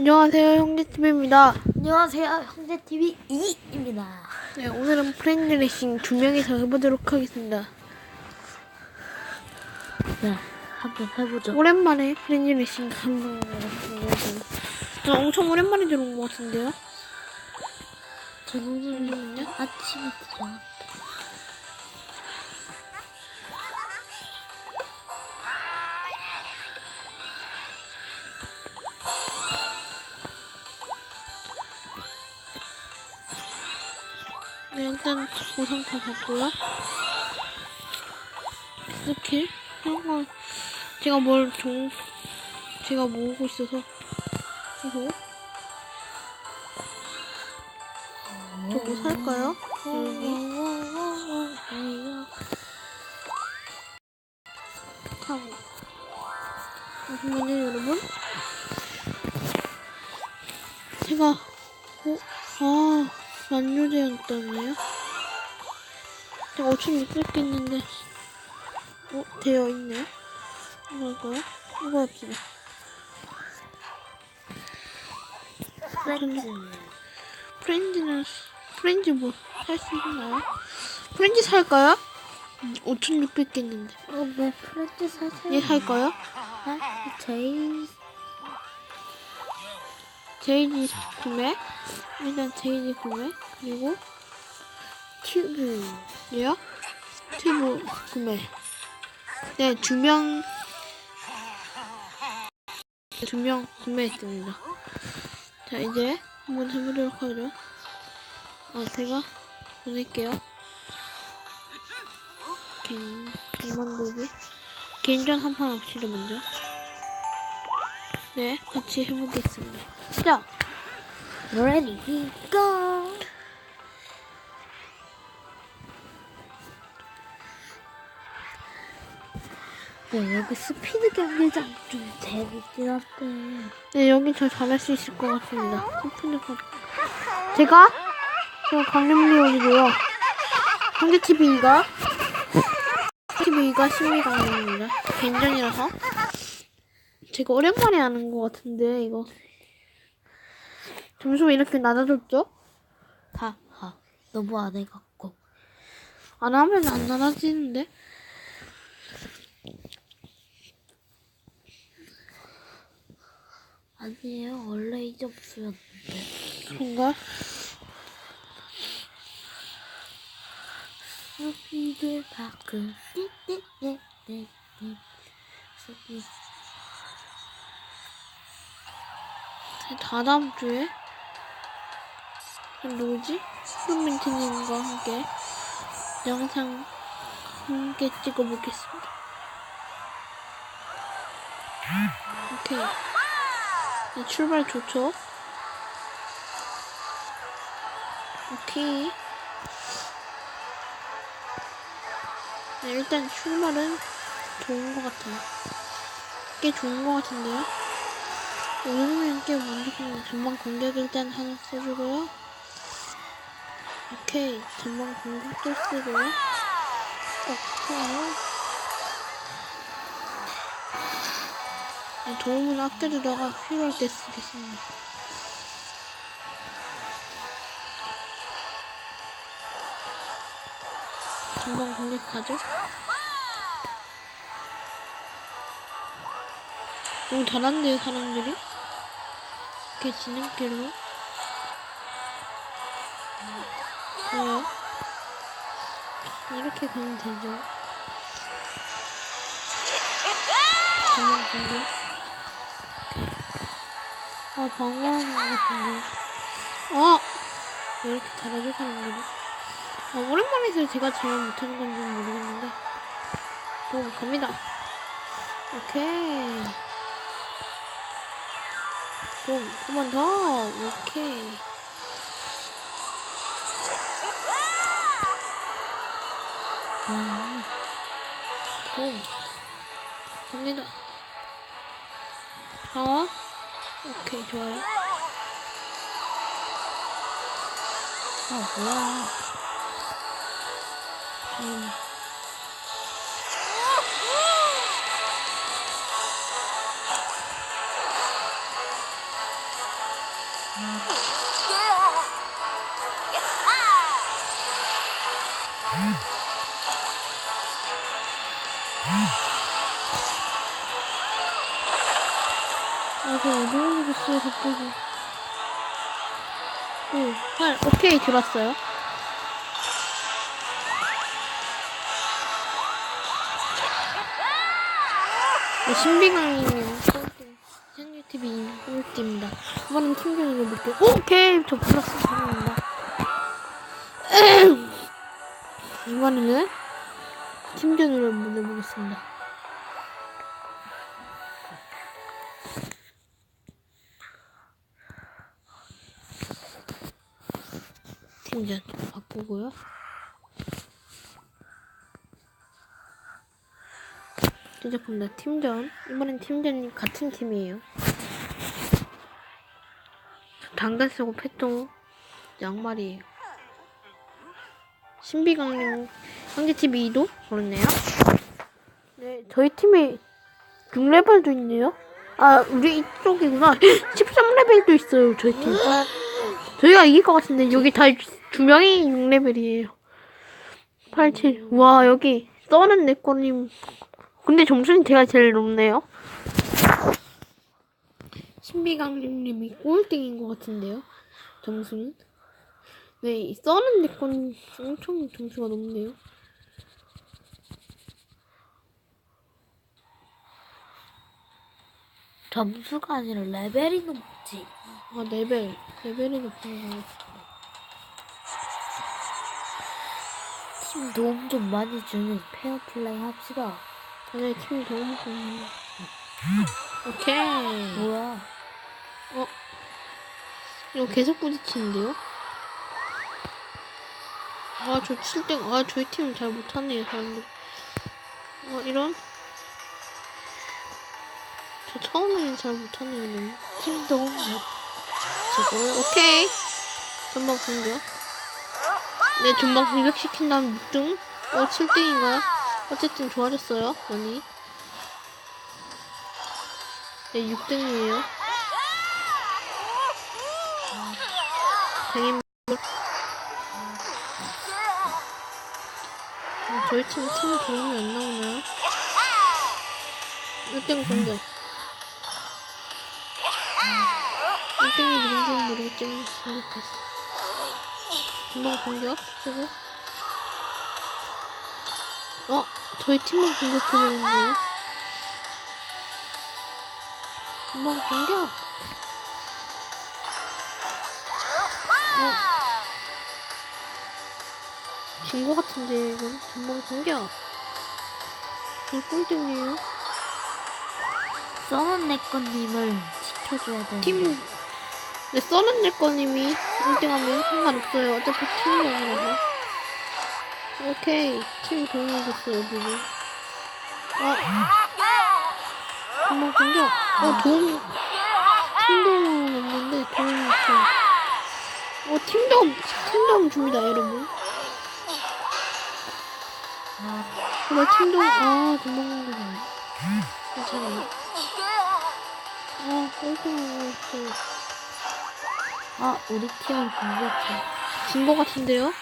안녕하세요, 형제TV입니다. 안녕하세요, 형제TV 2입니다. 네, 오늘은 프렌드 레이싱 두 명이서 해보도록 하겠습니다. 네, 한번 해보죠. 오랜만에 프렌드 레이싱 한번 해봤습니다. 저 엄청 오랜만에 들어온 것 같은데요? 저는. 아침에 들어 네, 일단 보상 다 받고요. 스킬? 한번 제가 뭘 종, 제가 모으고 있어서. 그래서 저뭐 살까요? 여기 하고. 잠시만요, 여러분. 제가, 때문에요? 제가 5,600개 있는데, 어, 되어 있네요? 이거 할까요? 이거 합시다. 프렌즈. 프렌즈는, 프렌즈 뭐, 살 수 있나요? 프렌즈 살까요? 5,600개 있는데. 어, 왜 프렌즈 사세요? 얘 살까요? 아, 제일 제이지 구매. 일단 제이지 구매. 그리고, 튜브. 얘요? 튜브 구매. 네, 두 명, 두 명 구매했습니다. 자, 이제 한번 해보도록 하죠. 아, 제가 보낼게요. 개인, 개만들기. 개인전 한판 합시다, 먼저. 네, 같이 해보겠습니다. 시작! Ready, go! 네, 여기 스피드 경기장 좀 재밌긴 한데. 네, 여기 저 잘할 수 있을 것 같습니다. 스피드가. 제가? 제가 강림리온이고요. 형제TV가? TV가 심리 강림입니다. 개인전이라서. 제가 오랜만에 하는 것 같은데, 이거. 점수 왜 이렇게 낮아졌죠? 다, 아, 너무 안 해갖고. 안 하면 안 낮아지는데? 아니에요, 원래 이 점수였는데. 그런가? 스피드 바크, 띠띠띠띠띠. 스피드. 다 다음 주에 누구지? 슈민트님과 함께 영상 함께 찍어보겠습니다. 오케이. 네, 출발 좋죠? 오케이. 네, 일단 출발은 좋은 것 같아요. 꽤 좋은 것 같은데요? 오늘은 꽤 완벽한 전방 공격 일단 하나 써주고요. 오케이. 전방 공격도 쓰고요. 오케이. 네, 도움을 아껴두다가 필요할 때 쓰겠습니다. 전방 공격하죠? 너무 잘한대요, 사람들이. 이렇게 진행길로. 좋아요. 이렇게 가면 되죠. 전방 공격. 아, 방어하는 것 같은데. 아! 왜 이렇게 잘하죠, 사람들이? 아, 오랜만에 해서 제가 제일 못하는 건지 모르겠는데. 또 갑니다. 오케이. 좀, 한번 더. 오케이. 와, 좀. 갑니다. 어? 오케이, 좋아요. 아, 뭐야. 음. 아저 어디로 모르겠어요 갑자기. 9, 8 오케이 들었어요. 네, 신비강이는 꼴팀 현유TV 꼴팀입니다. 이번엔 팀경이를 볼게요. 오케이. 저 플러스 3입니다. 이번에는 팀전으로 한번 해보겠습니다. 팀전 바꾸고요. 시작합니다. 팀전. 이번엔 팀전이 같은 팀이에요. 당근 쓰고 패통 양말이에요. 신비강림 상대팀이 2도 그렇네요. 네, 저희 팀에 6레벨도 있네요. 아, 우리 이쪽이구나. 13레벨도 있어요, 저희 팀. 저희가 이길 것 같은데 여기 다 두 명이 6레벨이에요. 87. 와 여기 써는 내꺼님. 근데 점수는 제가 제일 높네요. 신비강림님이 꼴등인 것 같은데요. 점수는. 네, 이 써는 내꺼님 엄청 점수가 높네요. 점수가 아니라 레벨이 높지. 아 레벨 레벨이 높은 것 같아요. 팀 도움 좀 많이 주는 페어플레이 합시다. 저희 팀이 너무 좋네요. 오케이. 뭐야? 어? 이거 계속 부딪히는데요? 아, 저 7등. 아, 저희 팀은 잘 못하네요, 사람들. 어, 이런? 저 처음에는 잘 못하네요, 너무. 팀 도움 못 저거, 오케이. 전방 공격. 네, 전방 공격시킨 다음 6등. 어, 7등인가요? 어쨌든 좋아졌어요, 많이. 네, 6등이에요. 당연 어, 저희 팀, 팀 도움이 안 나오나요? 1등 공격. 1등이 누군지는 모르겠지만, 공격했어. 한번 공격, 쓰고. 어, 저희 팀만 공격해버렸네요. 한번 공격. 어. 진 거 같은데, 이건. 한번 공격. 이 꼴등이에요. 써는 내꺼님을 지켜줘야 돼. 팀, 네, 써는 내꺼님이 1등하면 상관없어요. 어차피 팀이라서. 오케이. 팀 도움이 됐어요, 지금. 어. 한번 공격. 어, 도움. 팀 도움은 없는데, 도움이 있어요. 어, 팀 도움, 팀 도움 줍니다, 여러분. 정말 팀 도움, 아, 도망간 거네. 괜찮아요. 아, 꼴등하고 있어요. 아, 우리 팀은 공격해. 진거 같은데요?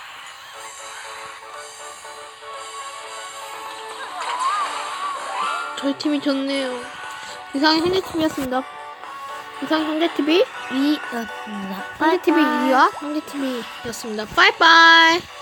저희 팀이 졌네요. 이상 형제팀이었습니다. 이상 형제TV, 이였습니다. 형제TV 2와 형제TV였습니다. 빠이빠이!